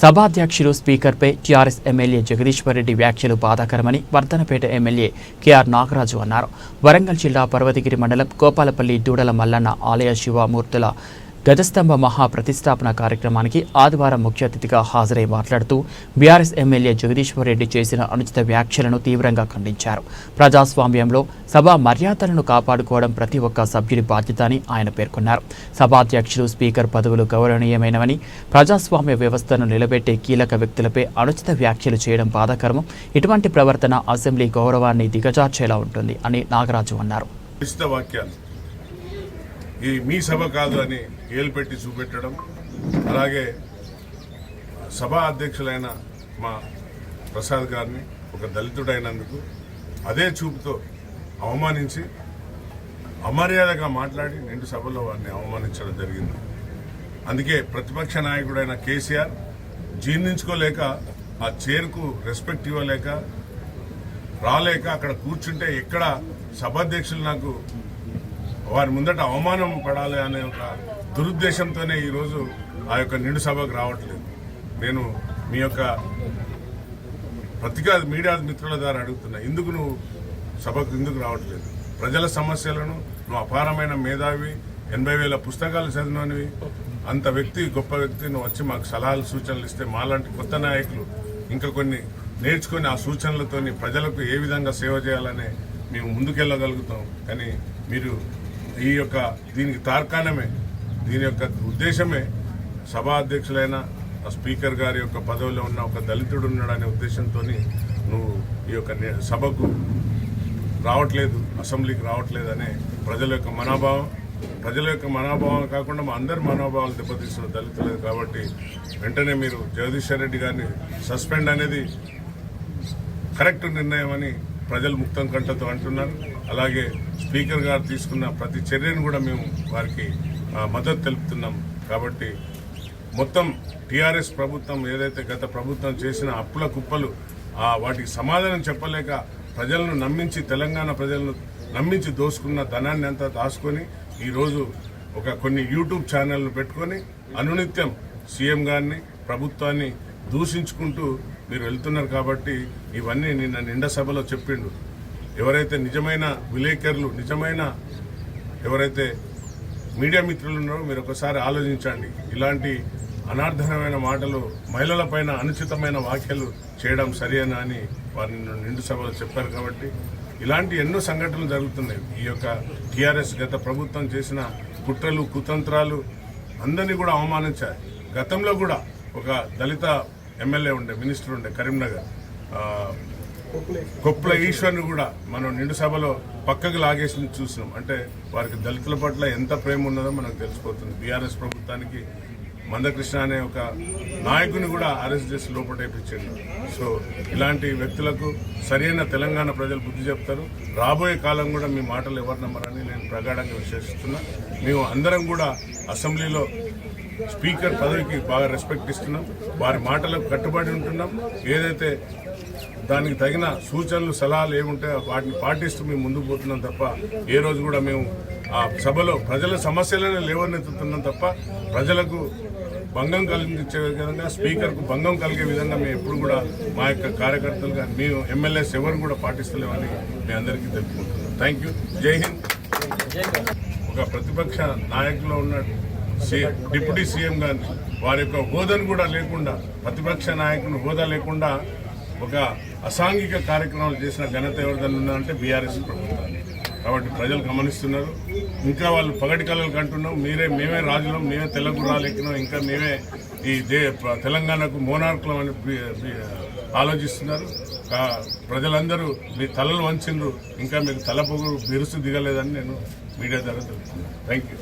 సభాధ్యక్షులు స్పీకర్పై TRS MLA Jagadishwar Reddy వ్యాఖ్యలు బాధాకరమని వర్ధనపేట ఎమ్మెల్యే కేఆర్ నాగరాజు అన్నారు. వరంగల్ జిల్లా పర్వతగిరి మండలం గోపాలపల్లి దూడల మల్లన్న ఆలయ శివమూర్తుల గజస్తంభ మహా ప్రతిష్టాపన కార్యక్రమానికి ఆదివారం ముఖ్య అతిథిగా హాజరై మాట్లాడుతూ బీఆర్ఎస్ ఎమ్మెల్యే జగదీశ్వర్ రెడ్డి చేసిన అనుచిత వ్యాఖ్యలను తీవ్రంగా ఖండించారు. ప్రజాస్వామ్యంలో సభా మర్యాదలను కాపాడుకోవడం ప్రతి ఒక్క సభ్యుడి బాధ్యత అని ఆయన పేర్కొన్నారు. సభాధ్యక్షులు స్పీకర్ పదవులు గౌరవనీయమైనవని ప్రజాస్వామ్య వ్యవస్థను నిలబెట్టే కీలక వ్యక్తులపై అనుచిత వ్యాఖ్యలు చేయడం బాధాకరం ఇటువంటి ప్రవర్తన అసెంబ్లీ గౌరవాన్ని దిగజార్చేలా ఉంటుంది అని నాగరాజు అన్నారు. ఇది ఈ మీ సభ కాదు అని ఏలుపెట్టి చూపెట్టడం అలాగే సభా అధ్యక్షులైన మా ప్రసాద్ గారిని ఒక దళితుడైనందుకు అదే చూపుతో అవమానించి అమర్యాదగా మాట్లాడి నిండు సభలో వారిని అవమానించడం జరిగింది. అందుకే ప్రతిపక్ష నాయకుడైన కేసీఆర్ జీర్ణించుకోలేక ఆ చైర్కు రెస్పెక్ట్ ఇవ్వలేక రాలేక అక్కడ కూర్చుంటే ఎక్కడ సభాధ్యక్షులు నాకు వారి ముందట అవమానం పడాలి అనే ఒక దురుద్దేశంతోనే ఈరోజు ఆ యొక్క నిండు సభకు రావట్లేదు. నేను మీ యొక్క పత్రికా మీడియా మిత్రుల ద్వారా అడుగుతున్నా ఎందుకు నువ్వు సభకు ఎందుకు రావట్లేదు? ప్రజల సమస్యలను నువ్వు అపారమైన మేధావి ఎనభై వేల పుస్తకాలు చదివినవి అంత వ్యక్తి గొప్ప వ్యక్తి నువ్వు వచ్చి మాకు సలహాలు సూచనలు ఇస్తే మాలాంటి కొత్త నాయకులు ఇంకా కొన్ని నేర్చుకొని ఆ సూచనలతోని ప్రజలకు ఏ విధంగా సేవ చేయాలనే మేము ముందుకెళ్ళగలుగుతాం కానీ మీరు ఈ యొక్క దీనికి తార్కాణమే దీని యొక్క ఉద్దేశమే సభా అధ్యక్షులైన స్పీకర్ గారి యొక్క పదవిలో ఉన్న ఒక దళితుడు ఉన్నాడనే ఉద్దేశంతో నువ్వు ఈ యొక్క నే- సభకు రావట్లేదు అసెంబ్లీకి రావట్లేదు అనే ప్రజల యొక్క మనోభావం ప్రజల యొక్క మనోభావం కాకుండా మా అందరి మనోభావాలు దెబ్బతీస్తున్న దళితులేదు కాబట్టి వెంటనే మీరు జగదీశ్వర్ రెడ్డి గారిని సస్పెండ్ అనేది కరెక్ట్ నిర్ణయం అని ప్రజలు ముక్తం కంటతో అంటున్నారు. అలాగే స్పీకర్ గారు తీసుకున్న ప్రతి చర్యను కూడా మేము వారికి మద్దతు తెలుపుతున్నాం. కాబట్టి మొత్తం టీఆర్ఎస్ ప్రభుత్వం ఏదైతే గత ప్రభుత్వం చేసిన అప్పుల కుప్పలు వాటికి సమాధానం చెప్పలేక ప్రజలను నమ్మించి తెలంగాణ ప్రజలను నమ్మించి దోసుకున్న ధనాన్ని అంతా దాచుకొని ఈరోజు ఒక కొన్ని యూట్యూబ్ ఛానళ్ళు పెట్టుకొని అనునిత్యం సీఎం గారిని ప్రభుత్వాన్ని దూషించుకుంటూ మీరు వెళ్తున్నారు కాబట్టి ఇవన్నీ నిన్న నిండ సభలో చెప్పిండు. ఎవరైతే నిజమైన విలేకరులు నిజమైన ఎవరైతే మీడియా మిత్రులు ఉన్నారో మీరు ఒకసారి ఆలోచించండి. ఇలాంటి అనార్థమైన మాటలు మహిళలపైన అనుచితమైన వ్యాఖ్యలు చేయడం సరియనా అని వారిని నిండు సభలో చెప్పారు కాబట్టి ఇలాంటి ఎన్నో సంఘటనలు జరుగుతున్నాయి. ఈ యొక్క టీఆర్ఎస్ గత ప్రభుత్వం చేసిన కుట్రలు కుతంత్రాలు అందరినీ కూడా అవమానించారు గతంలో కూడా ఒక దళిత ఎమ్మెల్యే ఉండే మినిస్టర్ ఉండే కరీంనగర్ ఆ, కొప్పుల ఈశ్వర్ని కూడా మనం నిండు సభలో పక్కకు లాగేసి చూసినాం. అంటే వారికి దళితుల పట్ల ఎంత ప్రేమ ఉన్నదో మనకు తెలిసిపోతుంది. బీఆర్ఎస్ ప్రభుత్వానికి మందకృష్ణ అనే ఒక నాయకుని కూడా అరెస్ట్ చేసి లోపటేపించాడు. సో ఇలాంటి వ్యక్తులకు సరైన తెలంగాణ ప్రజలు బుద్ధి చెప్తారు. రాబోయే కాలం కూడా మీ మాటలు ఎవరు నమ్మరని నేను ప్రగాఢంగా విశ్వసిస్తున్నా. మేము అందరం కూడా అసెంబ్లీలో స్పీకర్ పదవికి బాగా రెస్పెక్ట్ ఇస్తున్నాం. వారి మాటలకు కట్టుబడి ఉంటున్నాం. ఏదైతే దానికి తగిన సూచనలు సలహాలు ఏముంటాయో వాటిని పాటిస్తూ మేము ముందుకు పోతున్నాం తప్ప ఏ రోజు కూడా మేము ఆ సభలో ప్రజల సమస్యలను లేవనెత్తుతున్నాం తప్ప ప్రజలకు భంగం కలిగించే విధంగా స్పీకర్కు భంగం కలిగే విధంగా మేము ఎప్పుడు కూడా మా యొక్క కార్యకర్తలు కానీ మేము ఎమ్మెల్యేస్ ఎవరు కూడా పాటిస్తలేమని మీ అందరికీ తెలుపుకుంటున్నాం. థ్యాంక్ యూ జై హింద్ ఒక ప్రతిపక్ష నాయకులు ఉన్న డిప్యూటీ సీఎం గారిని వారి యొక్క హోదాను కూడా లేకుండా ప్రతిపక్ష నాయకుని హోదా లేకుండా ఒక అసాంఘిక కార్యక్రమాలు చేసిన ఘనత ఎవరిదన్నా ఉందంటే బీఆర్ఎస్ ప్రభుత్వాన్ని కాబట్టి ప్రజలు గమనిస్తున్నారు. ఇంకా వాళ్ళు పగటి కళలు కంటున్నాం. మీరే మేమే రాజులం. మేమే తెలుగు రాలెక్కినాం ఇంకా మేమే ఈ దే తెలంగాణకు మోనార్కులం అని ఆలోచిస్తున్నారు. కా- ప్రజలందరూ మీ తలలు వంచిండ్రు. ఇంకా మీకు తల బిరుసు దిగలేదని నేను మీడియా ద్వారా తెలుపుతున్నాను. Thank you